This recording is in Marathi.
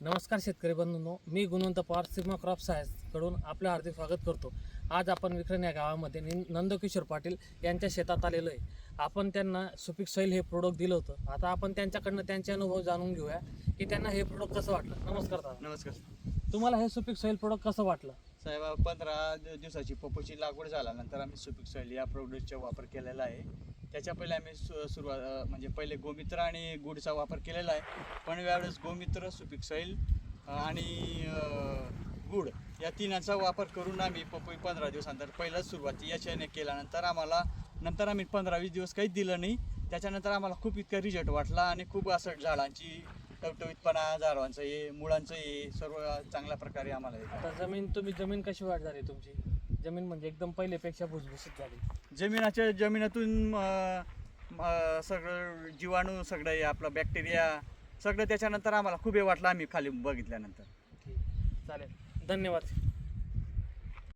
नमस्कार शेतकरी बंधूंनो मी गुणवंत पवार सिग्मा क्रॉप सायन्सकडून आपलं हार्दिक स्वागत करतो. आज आपण विक्रम या गावामध्ये नंदकिशोर पाटील यांच्या शेतात आलेलो आहे. आपण त्यांना सुपीक सैल हे प्रोडक्ट दिलं होतं. आता आपण त्यांच्याकडनं त्यांचे अनुभव जाणून घेऊया की त्यांना हे प्रोडक्ट कसं वाटलं. नमस्कार दादा. नमस्कार. तुम्हाला हे सुपीक सैल प्रोडक्ट कसं वाटलं? साहेब पंधरा दिवसाची पपईची लागवड झाल्यानंतर आम्ही सुपीक सॉइल या प्रोडक्टचा वापर केलेला आहे. त्याच्या पहिले आम्ही सु सुरुवात म्हणजे पहिले गोमित्र आणि गुडचा वापर केलेला आहे. पण यावेळेस गोमित्र सुपीक सैल आणि गुड या तिनांचा वापर करून आम्ही पपई पंधरा दिवसानंतर पहिलाच सुरुवाती याच्याने केल्यानंतर आम्हाला नंतर आम्ही पंधरा वीस दिवस काहीच दिलं नाही. त्याच्यानंतर आम्हाला खूप इतका रिझल्ट वाटला आणि खूप असं झाडांची टवटवीतपणा झाडांचं हे मुळांचं हे सर्व चांगल्या प्रकारे आम्हाला येतं. आता जमीन तुम्ही जमीन कशी वाढ झाली तुमची? जमीन म्हणजे एकदम पहिलेपेक्षा भुसभुशीत झाली. जमिनाच्या जमिनातून अं, अं, सगळं जीवाणू सगळं हे आपलं बॅक्टेरिया सगळं त्याच्यानंतर आम्हाला खूप हे वाटलं आम्ही खाली बघितल्यानंतर. ठीक. चालेल. धन्यवाद.